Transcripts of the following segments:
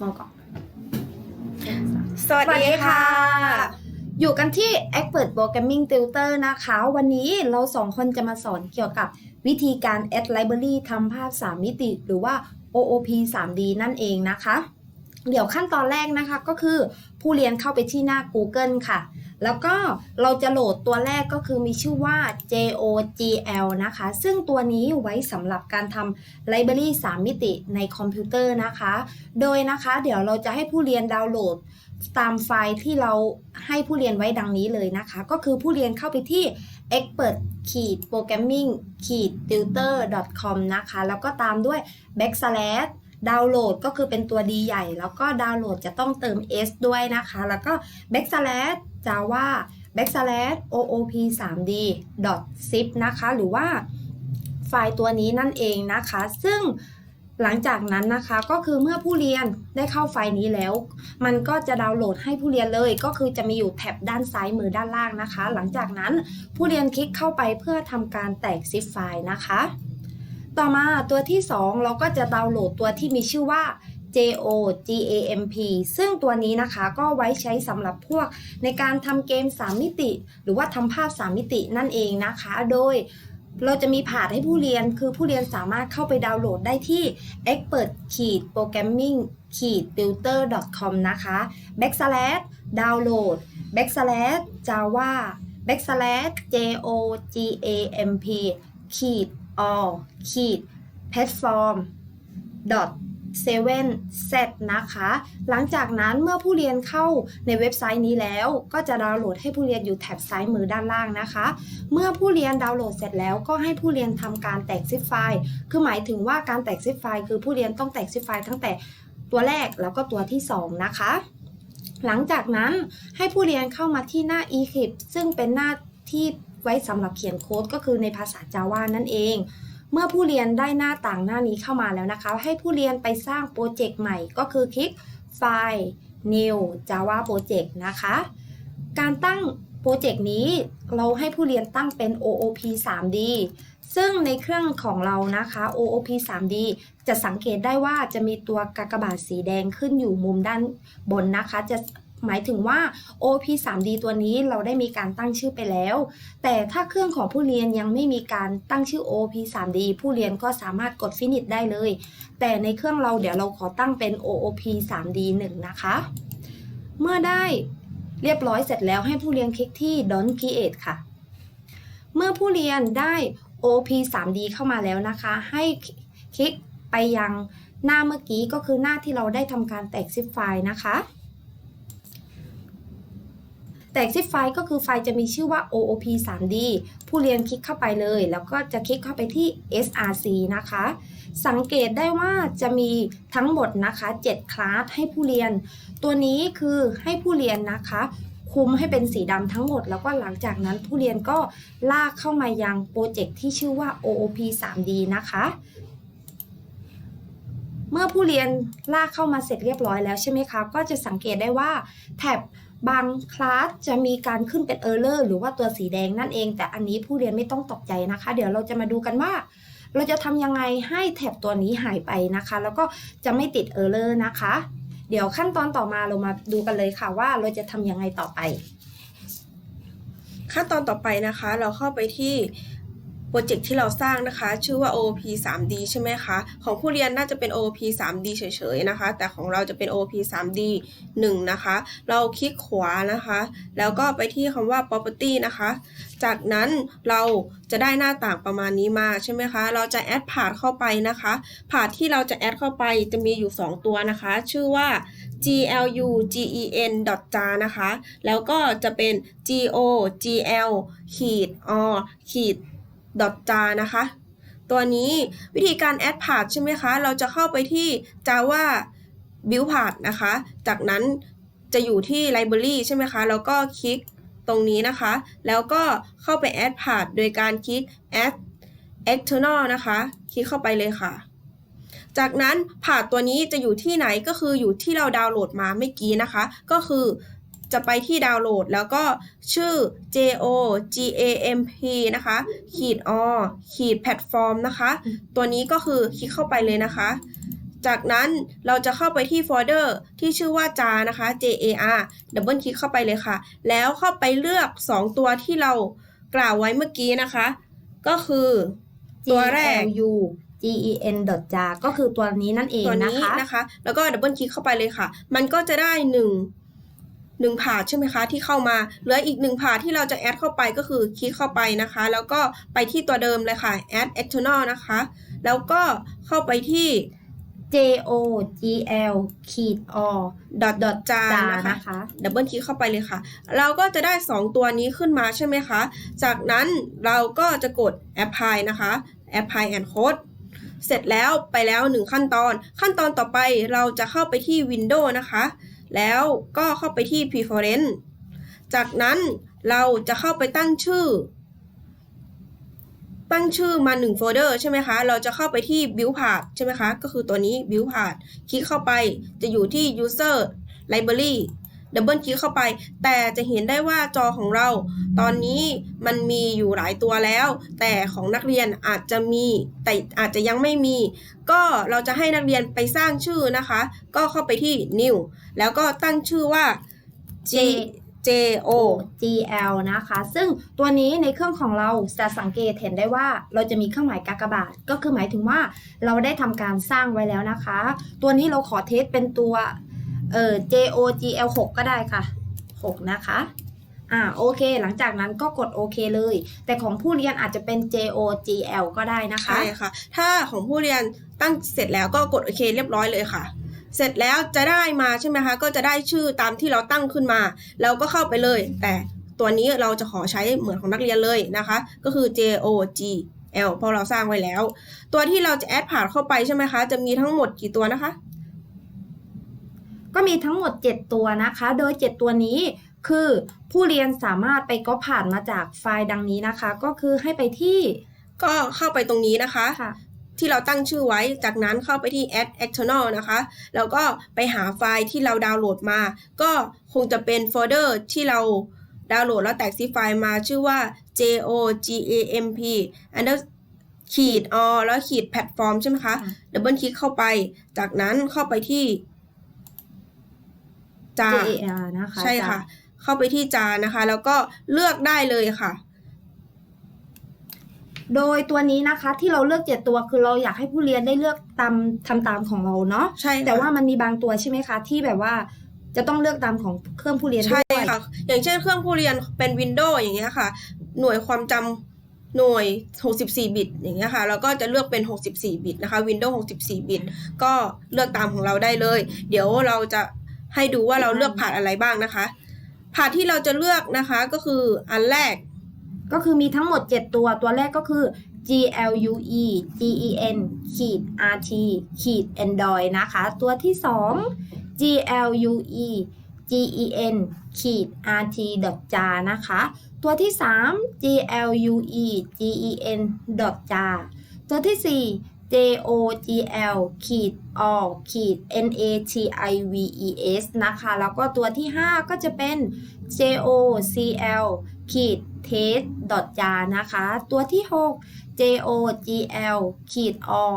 มองก่อนสวัสดีค่ะ อยู่กันที่ Expert Programming Tutor นะคะ วันนี้เราสองคนจะมาสอนเกี่ยวกับวิธีการ Add Library ทำภาพ 3 มิติ หรือว่า OOP 3D นั่นเองนะคะ เดี๋ยวขั้นตอนแรกนะคะก็คือผู้เรียนเข้าไปที่หน้า Google ค่ะ แล้วก็เราจะโหลดตัวแรกก็คือมีชื่อว่า JOGL นะคะ ซึ่งตัวนี้ไว้สำหรับการทำ Library 3มิติในคอมพิวเตอร์นะคะ โดยนะคะเดี๋ยวเราจะให้ผู้เรียนดาวน์โหลดตามไฟล์ที่เราให้ผู้เรียนไว้ดังนี้เลยนะคะ ก็คือผู้เรียนเข้าไปที่ expert programming tutor com นะคะ แล้วก็ตามด้วย backslash ดาวน์โหลดก็คือเป็นตัว D ใหญ่ แล้วก็ดาวน์โหลดจะต้องเติม S ด้วยนะคะ แล้วก็ backslash java backslash oop 3d zip นะคะ หรือว่าไฟล์ตัวนี้นั่นเองนะคะ ซึ่งหลังจากนั้นนะคะก็คือเมื่อผู้เรียนได้เข้าไฟล์นี้แล้ว มันก็จะดาวน์โหลดให้ผู้เรียนเลย ก็คือจะมีอยู่แท็บด้านซ้ายมือด้านล่างนะคะ หลังจากนั้นผู้เรียนคลิกเข้าไปเพื่อทำการแตกซิปไฟล์นะคะ ต่อมาตัวที่ 2 เราก็จะดาวน์โหลดตัวที่มีชื่อว่า JOGAMP ซึ่งตัวนี้นะคะก็ไว้ใช้สำหรับพวกในการทำเกม 3 มิติ หรือว่าทำภาพ 3 มิตินั่นเองนะคะ โดยเราจะมีผาดให้ผู้เรียน คือผู้เรียนสามารถเข้าไปดาวน์โหลดได้ที่ expert programming ขีด tutor com นะคะ backslash download backslash java backslash jogamp ขีด all ขีด platform dot 7 z นะคะ หลังจากนั้นเมื่อผู้เรียนเข้าในเว็บไซต์นี้แล้ว ก็จะดาวน์โหลดให้ผู้เรียนอยู่แถบซ้ายมือด้านล่างนะคะ เมื่อผู้เรียนดาวน์โหลดเสร็จแล้วก็ให้ผู้เรียนทำการแตกซิปไฟล์ คือหมายถึงว่าการแตกซิปไฟล์คือผู้เรียนต้องแตกซิปไฟล์ตั้งแต่ตัวแรกแล้วก็ตัวที่ 2 นะคะ หลังจากนั้นให้ผู้เรียนเข้ามาที่หน้า e c l i p s ซึ่งเป็นหน้าที่ ไว้สำหรับเขียนโค้ดก็คือในภาษา Java นั่นเอง เมื่อผู้เรียนได้หน้าต่างหน้านี้เข้ามาแล้วนะคะ ให้ผู้เรียนไปสร้างโปรเจกต์ใหม่ก็คือคลิกไฟล์ New Java Project นะคะ การตั้งโปรเจกต์นี้เราให้ผู้เรียนตั้งเป็น OOP 3D ซึ่งในเครื่องของเรานะคะ OOP 3D จะสังเกตได้ว่าจะมีตัวกากบาทสีแดงขึ้นอยู่มุมด้านบนนะคะ จะ หมายถึงว่า OP 3D ตัวนี้เราได้มีการตั้งชื่อไปแล้ว แต่ถ้าเครื่องของผู้เรียนยังไม่มีการตั้งชื่อ OP 3D ผู้เรียนก็สามารถกด Finish ได้เลย แต่ในเครื่องเราเดี๋ยวเราขอตั้งเป็น OOP 3D 1 นะคะ เมื่อได้เรียบร้อยเสร็จแล้วให้ผู้เรียนคลิกที่ Don't Create ค่ะ เมื่อผู้เรียนได้ OP 3D เข้ามาแล้วนะคะ ให้คลิกไปยังหน้าเมื่อกี้ก็คือหน้าที่เราได้ทำการแตกซิปไฟล์นะคะ แตกซิปไฟล์ก็คือไฟล์จะมีชื่อว่า OOP 3D ผู้เรียนคลิกเข้าไปเลย แล้วก็จะคลิกเข้าไปที่ src นะคะ สังเกตได้ว่าจะมีทั้งหมดนะคะ 7 คลาสให้ผู้เรียน ตัวนี้คือให้ผู้เรียนนะคะคุมให้เป็นสีดำทั้งหมด แล้วก็หลังจากนั้นผู้เรียนก็ลากเข้ามายังโปรเจกต์ที่ชื่อว่า OOP 3D นะคะเมื่อผู้เรียนลากเข้ามาเสร็จเรียบร้อยแล้วใช่ไหมคะ ก็จะสังเกตได้ว่าแท็บ บางคลาสจะมีการขึ้นเป็นเออร์เลอร์หรือว่าตัวสีแดงนั่นเอง แต่อันนี้ผู้เรียนไม่ต้องตกใจนะคะ เดี๋ยวเราจะมาดูกันว่า เราจะทำยังไงให้แถบตัวนี้หายไปนะคะ แล้วก็จะไม่ติดเออร์เลอร์นะคะ เดี๋ยวขั้นตอนต่อมาเรามาดูกันเลยค่ะว่าเราจะทำยังไงต่อไป ขั้นตอนต่อไปนะคะ เราเข้าไปที่ โปรเจกต์ที่เราสร้างนะคะ ชื่อว่า OOP 3D ใช่ไหมคะ ของผู้เรียนน่าจะเป็น OOP 3D เฉยๆนะคะ แต่ของเราจะเป็น OOP 3D 1 นะคะ เราคลิกขวานะคะ แล้วก็ไปที่คำว่า property นะคะ จากนั้นเราจะได้หน้าต่างประมาณนี้มาใช่ไหมคะ เราจะแอดพา h เข้าไปนะคะพา h ที่เราจะแอดเข้าไปจะมีอยู่ 2 ตัวนะคะ ชื่อว่า glu gen j a นะคะ แล้วก็จะเป็น go gl ขีด or ขีด dot jar นะคะ ตัวนี้วิธีการ add path ใช่ไหมคะ เราจะเข้าไปที่ java build path นะคะ จากนั้นจะอยู่ที่ library ใช่ไหมคะ แล้วก็คลิกตรงนี้นะคะ แล้วก็เข้าไป add path โดยการคลิก add external นะคะ คลิกเข้าไปเลยค่ะ จากนั้นผาดตัวนี้จะอยู่ที่ไหนก็คืออยู่ที่เราดาวน์โหลดมาเมื่อกี้นะคะ ก็คือ จะไปที่ดาวน์โหลด แล้วก็ชื่อ JO GAMP นะคะขีดอขีดแพลตฟอร์มนะคะ ตัวนี้ก็คือคลิกเข้าไปเลยนะคะ จากนั้นเราจะเข้าไปที่โฟลเดอร์ที่ชื่อว่า jar นะคะ jar ดับเบิลคลิกเข้าไปเลยค่ะ แล้วเข้าไปเลือก 2 ตัวที่เรากล่าวไว้เมื่อกี้นะคะ ก็คือ ตัวแรก GLU gen jar ก็คือตัวนี้นั่นเองตัวนะนี้คะนะคะ แล้วก็ดับเบิลคลิกเข้าไปเลยค่ะ มันก็จะได้ห นึ่งหนึ่งผาดใช่ไหมคะที่เข้ามาเหลืออีกหนึ่งผาดที่เราจะแอดเข้าไปก็คือคลิกเข้าไปนะคะ แล้วก็ไปที่ตัวเดิมเลยค่ะ add external นะคะ แล้วก็เข้าไปที่ jogl ขีด or dot dot jar jar นะคะนะคะดับเบิลคลิกเข้าไปเลยค่ะ เราก็จะได้ 2 ตัวนี้ขึ้นมาใช่ไหมคะ จากนั้นเราก็จะกด apply นะคะ apply and code เสร็จแล้วไปแล้ว 1 ขั้นตอน ขั้นตอนต่อไปเราจะเข้าไปที่ Windows นะคะ แล้วก็เข้าไปที่ preference จากนั้นเราจะเข้าไปตั้งชื่อ ตั้งชื่อมา1โฟลเดอร์ใช่ไหมคะ เราจะเข้าไปที่ build path ใช่ไหมคะ ก็คือตัวนี้ build path คลิกเข้าไปจะอยู่ที่ user library ดับเบิลคลิกเข้าไป แต่จะเห็นได้ว่าจอของเรา ตอนนี้มันมีอยู่หลายตัวแล้ว แต่ของนักเรียนอาจจะมีแต่อาจจะยังไม่มี ก็เราจะให้นักเรียนไปสร้างชื่อนะคะ ก็เข้าไปที่ new แล้วก็ตั้งชื่อว่า G J O gl นะคะ ซึ่งตัวนี้ในเครื่องของเราจะสังเกตเห็นได้ว่าเราจะมีเครื่องหมายกากบาท ก็คือหมายถึงว่าเราได้ทำการสร้างไว้แล้วนะคะ ตัวนี้เราขอเทสเป็นตัว เอ่อ jogl 6 ก็ได้ค่ะ 6 นะคะ อ่าโอเค หลังจากนั้นก็กดโอเคเลย แต่ของผู้เรียนอาจจะเป็น jogl ก็ได้นะคะ ใช่ค่ะ ถ้าของผู้เรียนตั้งเสร็จแล้วก็กดโอเคเรียบร้อยเลยค่ะ เสร็จแล้วจะได้มาใช่ไหมคะ ก็จะได้ชื่อตามที่เราตั้งขึ้นมา เราก็เข้าไปเลย แต่ตัวนี้เราจะขอใช้เหมือนของนักเรียนเลยนะคะ ก็คือ J O G L พราะเราสร้างไว้แล้ว ตัวที่เราจะแอดผ่านเข้าไปใช่ไหมคะ จะมีทั้งหมดกี่ตัวนะคะ ก็มีทั้งหมด 7 ตัวนะคะ โดย 7 ตัวนี้คือผู้เรียนสามารถไปก๊อปผ่านมาจากไฟล์ดังนี้นะคะ ก็คือให้ไปที่ก็เข้าไปตรงนี้นะคะค่ะที่เราตั้งชื่อไว้ จากนั้นเข้าไปที่ add external นะคะ แล้วก็ไปหาไฟล์ที่เราดาวน์โหลดมา ก็คงจะเป็นโฟลเดอร์ที่เราดาวน์โหลดแล้วแตกซีไฟล์มาชื่อว่า jogam p under ขีดอแล้วขีดแพลตฟอร์มใช่ไหมคะค่ะดับเบิลคลิกเข้าไป จากนั้นเข้าไปที่ จา JAR นะคะใช่ค่ะ เข้าไปที่จานะคะ แล้วก็เลือกได้เลยค่ะ โดยตัวนี้นะคะที่เราเลือก7ตัวคือเราอยากให้ผู้เรียนได้เลือกตามทำตามของเราเนาะใช่ค่ะ แต่ว่ามันมีบางตัวใช่ไหมคะ ที่แบบว่าจะต้องเลือกตามของเครื่องผู้เรียนด้ใช่วย ค่ะ อย่างเช่นเครื่องผู้เรียนเป็น Windows อย่างเงี้ยค่ะ หน่วยความจำหน่วย 64 บิต อย่างเงี้ยค่ะ แล้วก็จะเลือกเป็น 64 บิตนะคะ Windows 64 บิต ก็เลือกตามของเราได้เลย เดี๋ยวเราจะ ให้ดูว่าเราเลือกผ่านอะไรบ้างนะคะ ผ่านที่เราจะเลือกนะคะก็คืออันแรก ก็คือมีทั้งหมด 7 ตัวตัวแรกก็คือ glue gen ขีด rt ขีด android นะคะ ตัวที่ 2 glue gen ขีด rt jar นะคะ ตัวที่ 3 glue gen jar ตัวที่ 4 jogl ขีด all ขีด natives นะคะ แล้วก็ตัวที่ 5 ก็จะเป็น jocl ขีด test jar นะคะ ตัวที่ 6 jogl ขีด all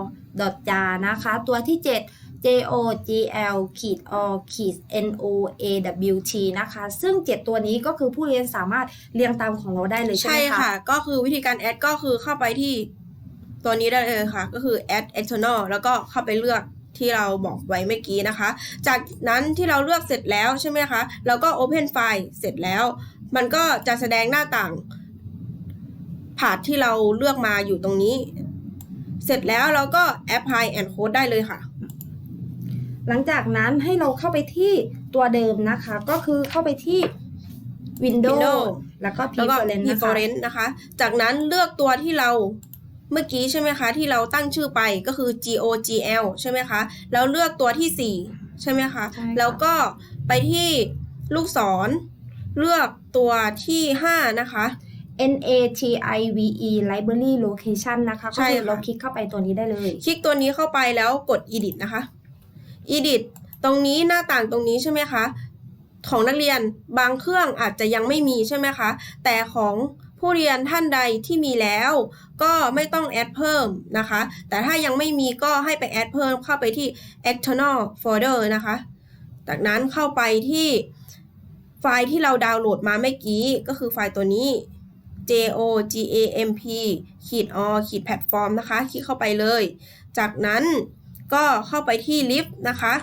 jar นะคะ ตัวที่ 7 jogl ขีด all ขีด noawt นะคะ ซึ่ง 7 ตัวนี้ก็คือผู้เรียนสามารถเรียงตามของเราได้เลยใช่ไหมคะ ใช่ค่ะ ก็คือวิธีการแอดก็คือเข้าไปที่ ตัวนี้ได้เลยค่ะ ก็คือ add external แล้วก็เข้าไปเลือกที่เราบอกไว้เมื่อกี้นะคะ จากนั้นที่เราเลือกเสร็จแล้วใช่ไหมคะเราก็ open file เสร็จแล้ว มันก็จะแสดงหน้าต่างผาดที่เราเลือกมาอยู่ตรงนี้ เสร็จแล้วเราก็ apply and code ได้เลยค่ะ หลังจากนั้นให้เราเข้าไปที่ตัวเดิมนะคะ ก็คือเข้าไปที่ Windows, Windows แล้วก็แล้วก็ Preference นะคะ preference นะคะ จากนั้นเลือกตัวที่เรา เมื่อกี้ใช่ไหมคะ ที่เราตั้งชื่อไปก็คือ GOGL ใช่ไหมคะ แล้วเลือกตัวที่ 4 ใช่ไหมคะใช่ค่ะแล้วก็ไปที่ลูกศร เลือกตัวที่ 5 นะคะ NATIVE Library Location นะคะใช่ก็คือค่ะเราคลิกเข้าไปตัวนี้ได้เลย คลิกตัวนี้เข้าไปแล้วกด edit นะคะ edit ตรงนี้หน้าต่างตรงนี้ใช่ไหมคะ ของนักเรียนบางเครื่องอาจจะยังไม่มีใช่ไหมคะ แต่ของ ผู้เรียนท่านใดที่มีแล้ว ก็ไม่ต้องแอดเพิ่มนะคะ แต่ถ้ายังไม่มีก็ให้ไปแอดเพิ่มเข้าไปที่ external folder นะคะ จากนั้นเข้าไปที่ไฟล์ที่เราดาวน์โหลดมาเมื่อกี้ ก็คือไฟล์ตัวนี้ jogam p ขีด o ขีดแพลตฟอร์มนะคะ คลิกเข้าไปเลย จากนั้นก็เข้าไปที่ลิฟต์นะคะ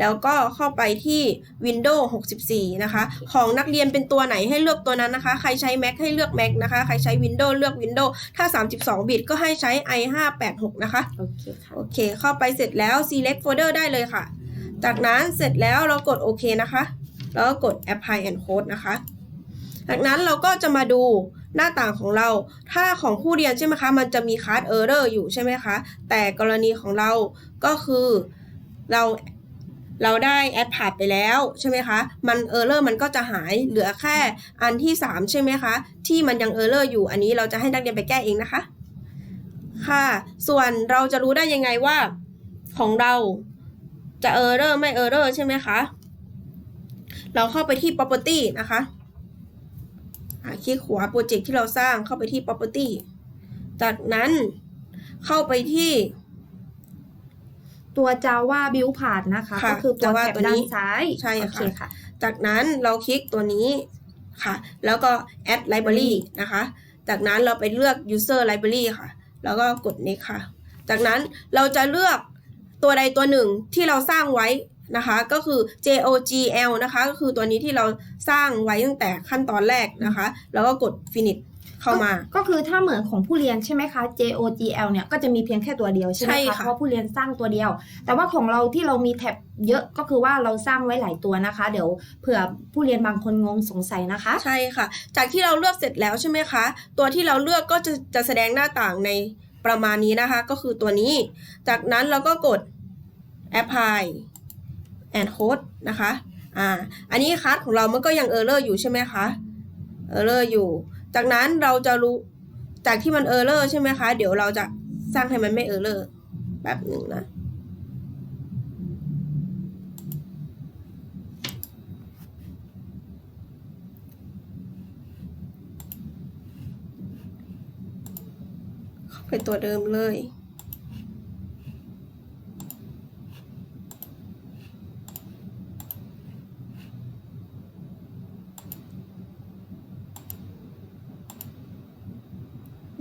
แล้วก็เข้าไปที่ Windows 64 นะคะ ของนักเรียนเป็นตัวไหนให้เลือกตัวนั้นนะคะ ใครใช้ Mac ให้เลือก Mac นะคะ ใครใช้ Windows เลือก Windows ถ้า 32 บิตก็ให้ใช้ i586 นะคะ โอเคค่ะ โอเค เข้าไปเสร็จแล้ว select folder ได้เลยค่ะ จากนั้นเสร็จแล้วเรากดโอเคนะคะ แล้วก็กด apply and code นะคะ จากนั้นเราก็จะมาดูหน้าต่างของเรา ถ้าของผู้เรียนใช่ไหมคะ มันจะมี card error อยู่ใช่ไหมคะ แต่กรณีของเราก็คือเรา เราได้แอดผ่านไปแล้วใช่ไหมคะ มันเออร์เลอร์มันก็จะหายเหลือแค่อันที่ 3 ใช่ไหมคะ ที่มันยังเออร์เลอร์อยู่อันนี้เราจะให้นักเรียนไปแก้เองนะคะ ค่ะ ส่วนเราจะรู้ได้ยังไงว่าของเราจะเออร์เรอร์ไม่เออร์เรอร์ใช่ไหมคะ เราเข้าไปที่ property นะคะคลิกขวาโปรเจกต์ที่เราสร้างเข้าไปที่ property จากนั้นเข้าไปที่ ตัว Java Build Part นะคะค่ะก็คือตัว Java แถบตัวนี้ด้านซ้ายใช่โอค่ะเคค่ะจากนั้นเราคลิกตัวนี้ค่ะ แล้วก็ add library นะคะ จากนั้นเราไปเลือก user library ค่ะ แล้วก็กด next ค่ะ จากนั้นเราจะเลือกตัวใดตัวหนึ่งที่เราสร้างไว้นะคะ ก็คือ jogl นะคะ ก็คือตัวนี้ที่เราสร้างไว้ตั้งแต่ขั้นตอนแรกนะคะ แล้วก็กด finish เข้ามา ก็คือถ้าเหมือนของผู้เรียนใช่ไหมคะ JOGL เนี่ยก็จะมีเพียงแค่ตัวเดียวใช่ไหมใช่คะค่ะเพราะผู้เรียนสร้างตัวเดียว แต่ว่าของเราที่เรามีแท็บเยอะก็คือว่าเราสร้างไว้หลายตัวนะคะ เดี๋ยวเผื่อผู้เรียนบางคนงงสงสัยนะคะ ใช่ค่ะ จากที่เราเลือกเสร็จแล้วใช่ไหมคะ ตัวที่เราเลือกก็จะจะแสดงหน้าต่างในประมาณนี้นะคะ ก็คือตัวนี้ จากนั้นเราก็กด apply and code นะคะอ่าอันนี้คัสของเรามันก็ยัง error อยู่ใช่ไหมคะ error อยู่ จากนั้นเราจะรู้จากที่มันเออร์เลอร์ใช่ไหมคะ เดี๋ยวเราจะสร้างให้มันไม่เออร์เลอร์แบบหนึ่งนะเข้าไปตัวเดิมเลย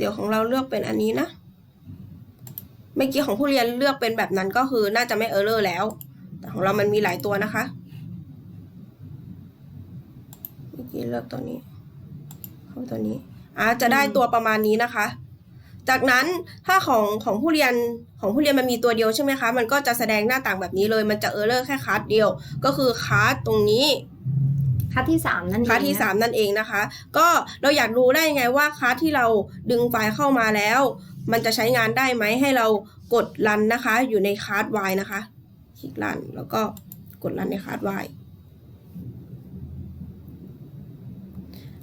ดี๋ยวของเราเลือกเป็นอันนี้นะ เมื่อกี้ของผู้เรียนเลือกเป็นแบบนั้นก็คือน่าจะไม่เออร์เลอร์แล้ว แต่ของเรามันมีหลายตัวนะคะ เมื่อกี้เลือกตัวนี้เข้าตัวนี้อ่าจะได้ตัวประมาณนี้นะคะ จากนั้นถ้าของของผู้เรียนของผู้เรียนมันมีตัวเดียวใช่ไหมคะ มันก็จะแสดงหน้าต่างแบบนี้เลย มันจะเออร์เลอร์แค่คาร์เดียว ก็คือคาร์ตรงนี้ คัดที่ 3 นั่นเองคลาสที่นะ3นั่นเองนะคะ ก็เราอยากรู้ได้ยังไงว่าคลาสที่เราดึงไฟล์เข้ามาแล้ว มันจะใช้งานได้ไหมให้เรากดรันนะคะ อยู่ในคลาส Y นะคะคลิกรันแล้วก็กดรันในคลาส Y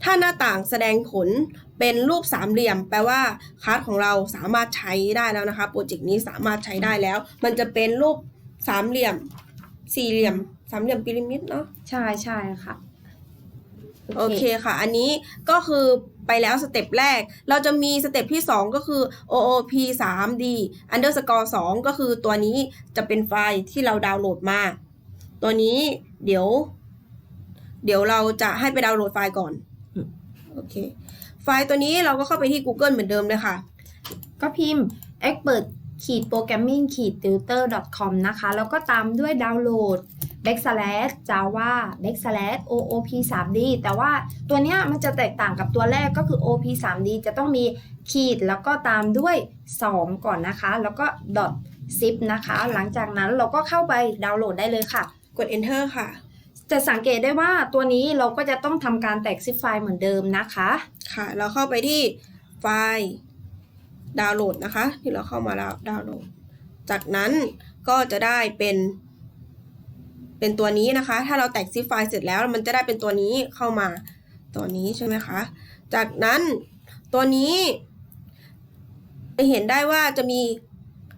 ถ้าหน้าต่างแสดงผลเป็นรูปสามเหลี่ยม แปลว่าคลาสของเราสามารถใช้ได้แล้วนะคะโปรเจกต์นี้สามารถใช้ได้แล้ว มันจะเป็นรูปสามเหลี่ยม สี่เหลี่ยม สามเหลี่ยมพีระมิดเนาะใช่ใช่ค่ะ โอเคค่ะ อันนี้ก็คือไปแล้วสเต็ปแรก เราจะมีสเต็ปที่ 2 ก็คือ OOP 3D underscore 2ก็คือตัวนี้จะเป็นไฟล์ที่เราดาวน์โหลดมา ตัวนี้เดี๋ยว เดี๋ยวเราจะให้ไปดาวน์โหลดไฟล์ก่อนอืมโอเค ไฟล์ตัวนี้เราก็เข้าไปที่ Google เหมือนเดิมเลยค่ะ ก็พิมพ์ expert ขีด programming ขีด tutor com นะคะ แล้วก็ตามด้วยดาวน์โหลด backslash java backslash oop 3d แต่ว่าตัวเนี้ยมันจะแตกต่างกับตัวแรกก็คือ op 3d จะต้องมีขีดแล้วก็ตามด้วย 2 ก่อนนะคะ แล้วก็ dot zip นะคะ หลังจากนั้นเราก็เข้าไปดาวน์โหลดได้เลยค่ะ กด enter ค่ะ จะสังเกตได้ว่าตัวนี้เราก็จะต้องทำการแตกซิปไฟล์เหมือนเดิมนะคะ ค่ะ เราเข้าไปที่ไฟล์ดาวน์โหลดนะคะ ที่เราเข้ามาแล้วดาวน์โหลด จากนั้นก็จะได้เป็น เป็นตัวนี้นะคะ ถ้าเราแตกซิปไฟล์เสร็จแล้วมันจะได้เป็นตัวนี้เข้ามา ตัวนี้ใช่ไหมคะ จากนั้นตัวนี้จะเห็นได้ว่าจะมี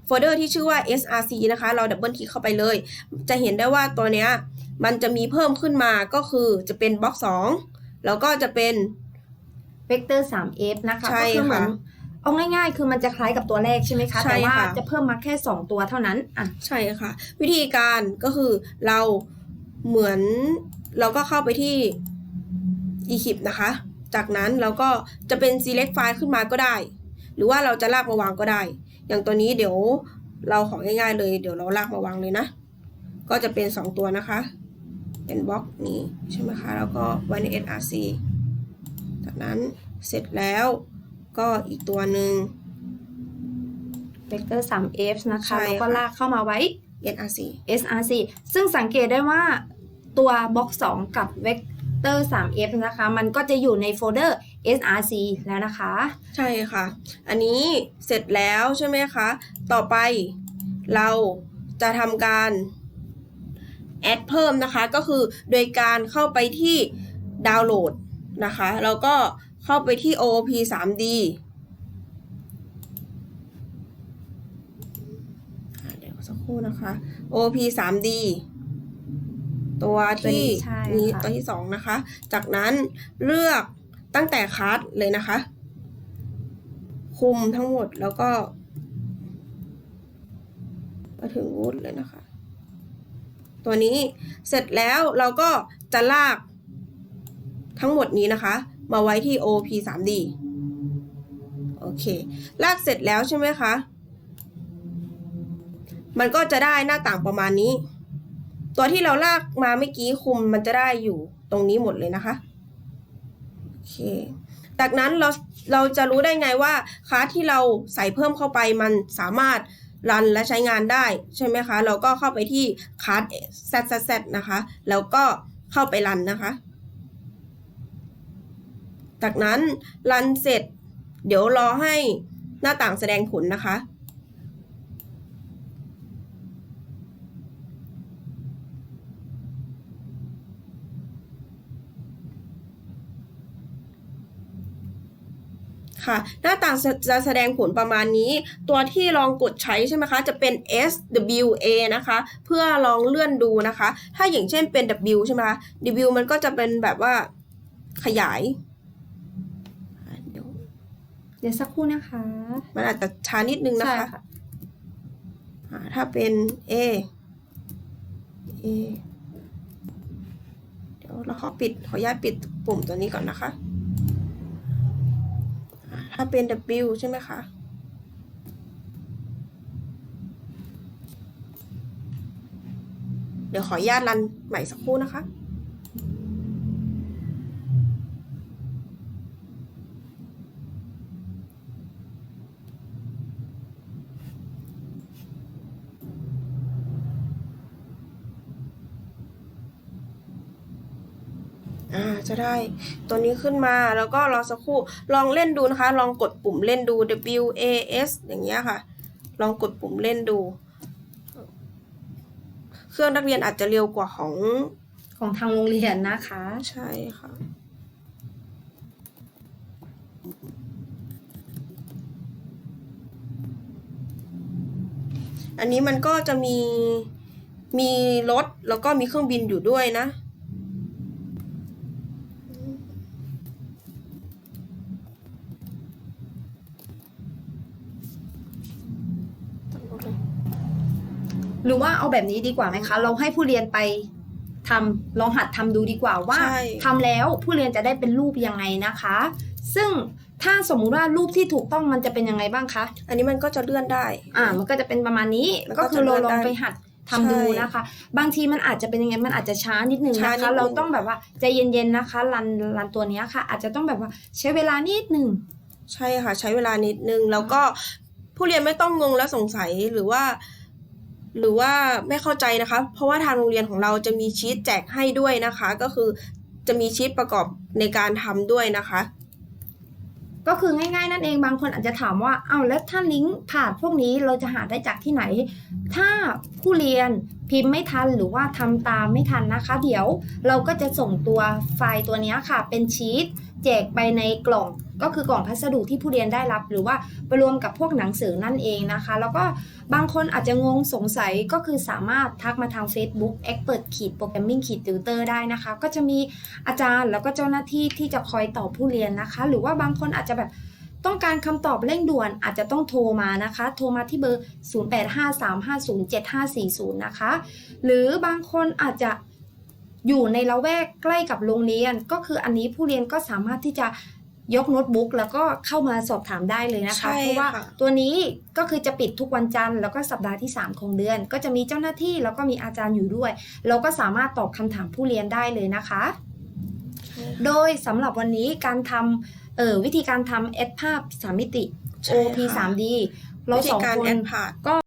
โฟลเดอร์ที่ชื่อว่า src นะคะ เราดับเบิลคลิกเข้าไปเลย จะเห็นได้ว่าตัวเนี้ยมันจะมีเพิ่มขึ้นมาก็คือจะเป็นบล็อก2แล้วก็จะเป็น vector 3f นะคะใช่ก็คือเหมือนค่ะ เอาง่ายๆ คือมันจะคล้ายกับตัวแรกใช่ไหมคะใช่แต่ว่าค่ะจะเพิ่มมาแค่ 2 ตัวเท่านั้นอะใช่ค่ะ วิธีการก็คือเราเหมือนเราก็เข้าไปที่ eClip นะคะ จากนั้นเราก็จะเป็น select file ขึ้นมาก็ได้ หรือว่าเราจะลากมาวางก็ได้ อย่างตัวนี้เดี๋ยวเราของง่ายๆเลย เดี๋ยวเราลากมาวางเลยนะ ก็จะเป็น 2 ตัวนะคะ เป็นบล็อกนี้ใช่ไหมคะ แล้วก็ไว้ใน src จากนั้นเสร็จแล้ว ก็อีกตัวหนึ่ง vector 3f นะคะใช่แล้วก็ค่ะลากเข้ามาไว้ src src ซึ่งสังเกตได้ว่าตัวบล็อก 2 กับ vector 3f นะคะ มันก็จะอยู่ในโฟลเดอร์ src แล้วนะคะ ใช่ค่ะ อันนี้เสร็จแล้วใช่ไหมคะ ต่อไปเราจะทำการแอดเพิ่มนะคะ ก็คือโดยการเข้าไปที่ดาวน์โหลดนะคะ แล้วก็ เข้าไปที่ OOP 3D อะเดี๋ยวสักครู่นะคะ OOP 3D ตัวที่ตัวนี้ใช่นี้ค่ะตัวที่สองนะคะ จากนั้นเลือกตั้งแต่คลาสเลยนะคะ คุมทั้งหมดแล้วก็มาถึงวูดเลยนะคะ ตัวนี้เสร็จแล้วเราก็จะลากทั้งหมดนี้นะคะ มาไว้ที่ OP 3D โอเค ลากเสร็จแล้วใช่ไหมคะ มันก็จะได้หน้าต่างประมาณนี้ ตัวที่เราลากมาเมื่อกี้คุมมันจะได้อยู่ตรงนี้หมดเลยนะคะ โอเค จากนั้นเราเราจะรู้ได้ไงว่าคลาสที่เราใส่เพิ่มเข้าไปมันสามารถรันและใช้งานได้ใช่ไหมคะ เราก็เข้าไปที่คลาส ZZZ นะคะ แล้วก็เข้าไปรันนะคะ จากนั้นรันเสร็จ เดี๋ยวรอให้หน้าต่างแสดงผลนะคะ ค่ะ หน้าต่างจะแสดงผลประมาณนี้ ตัวที่ลองกดใช้ใช่ไหมคะ จะเป็น SWA นะคะ เพื่อลองเลื่อนดูนะคะ ถ้าอย่างเช่นเป็น W ใช่ไหมคะ W มันก็จะเป็นแบบว่าขยาย ดี๋ยวสักครู่นะคะ มันอาจจะช้านิดนึงนะใช่คะค่ะอ่าถ้าเป็น A A เดี๋ยวเราขอปิด ขออนุญาตปิดปุ่มตัวนี้ก่อนนะคะอ่าถ้าเป็น W ใช่ไหมคะเดี๋ยวขออนุญาตรันใหม่สักครู่นะคะ จะได้ ตัวนี้ขึ้นมาแล้วก็รอสักครู่ลองเล่นดูนะคะ ลองกดปุ่มเล่นดู W A S อย่างเงี้ยค่ะ ลองกดปุ่มเล่นดู เครื่องนักเรียนอาจจะเร็วกว่าของของทางโรงเรียนนะคะ ใช่ค่ะอันนี้มันก็จะมีมีรถแล้วก็มีเครื่องบินอยู่ด้วยนะ หรือว่าเอาแบบนี้ดีกว่าไหมคะ เราให้ผู้เรียนไปทำลองหัดทำดูดีกว่าว่าใช่ทำแล้วผู้เรียนจะได้เป็นรูปยังไงนะคะ ซึ่งถ้าสมมุติว่ารูปที่ถูกต้องมันจะเป็นยังไงบ้างคะ อันนี้มันก็จะเลื่อนได้ อ่า มันก็จะเป็นประมาณนี้แล้วก็ก็คือเราจะเลื่ลอนองได้ไปหัดทำดูใช่นะคะ บางทีมันอาจจะเป็นยังไง มันอาจจะช้านิดนึงช้านะนิดนึคะงเราต้องแบบว่าใจเย็นๆนะคะ รันรันตัวเนี้ยค่ะ อาจจะต้องแบบว่าใช้เวลานิดนึง ใช่ค่ะ ใช้เวลานิดนึง แล้วก็ผู้เรียนไม่ต้องงงและสงสัยหรือว่า หรือว่าไม่เข้าใจนะคะ เพราะว่าทางโรงเรียนของเราจะมีชีตแจกให้ด้วยนะคะ ก็คือจะมีชีตประกอบในการทำด้วยนะคะ ก็คือง่าย ๆ นั่นเองบางคนอาจจะถามว่าเอาแล้วถ้าลิงก์ผ่านพวกนี้เราจะหาได้จากที่ไหน ถ้าผู้เรียนพิมพ์ไม่ทันหรือว่าทำตามไม่ทันนะคะ เดี๋ยวเราก็จะส่งตัวไฟล์ตัวนี้ค่ะ เป็นชีตแจกไปในกล่อง ก็คือกล่องพัสดุที่ผู้เรียนได้รับ หรือว่าไปรวมกับพวกหนังสือนั่นเองนะคะ แล้วก็บางคนอาจจะงงสงสัยก็คือสามารถทักมาทาง Facebook Expert ขีด Programming ขีด Tutor ได้นะคะ ก็จะมีอาจารย์แล้วก็เจ้าหน้าที่ที่จะคอยตอบผู้เรียนนะคะ หรือว่าบางคนอาจจะแบบต้องการคำตอบเร่งด่วนอาจจะต้องโทรมานะคะ โทรมาที่เบอร์ 0853507540 นะคะ หรือบางคนอาจจะอยู่ในละแวกใกล้กับโรงเรียน ก็คืออันนี้ผู้เรียนก็สามารถที่จะ ยกโน้ตบุ๊กแล้วก็เข้ามาสอบถามได้เลยนะคะใช่เพราะว่าค่ะตัวนี้ก็คือจะปิดทุกวันจันทร์แล้วก็สัปดาห์ที่ 3 ของเดือน ก็จะมีเจ้าหน้าที่แล้วก็มีอาจารย์อยู่ด้วย เราก็สามารถตอบคำถามผู้เรียนได้เลยนะคะ โดยสำหรับวันนี้การทำเอ่อวิธีการทำเอดภาพสามมิติใช่ OP ค่ะ 3D เราวิธีสองการคนแอดพาร์ตก็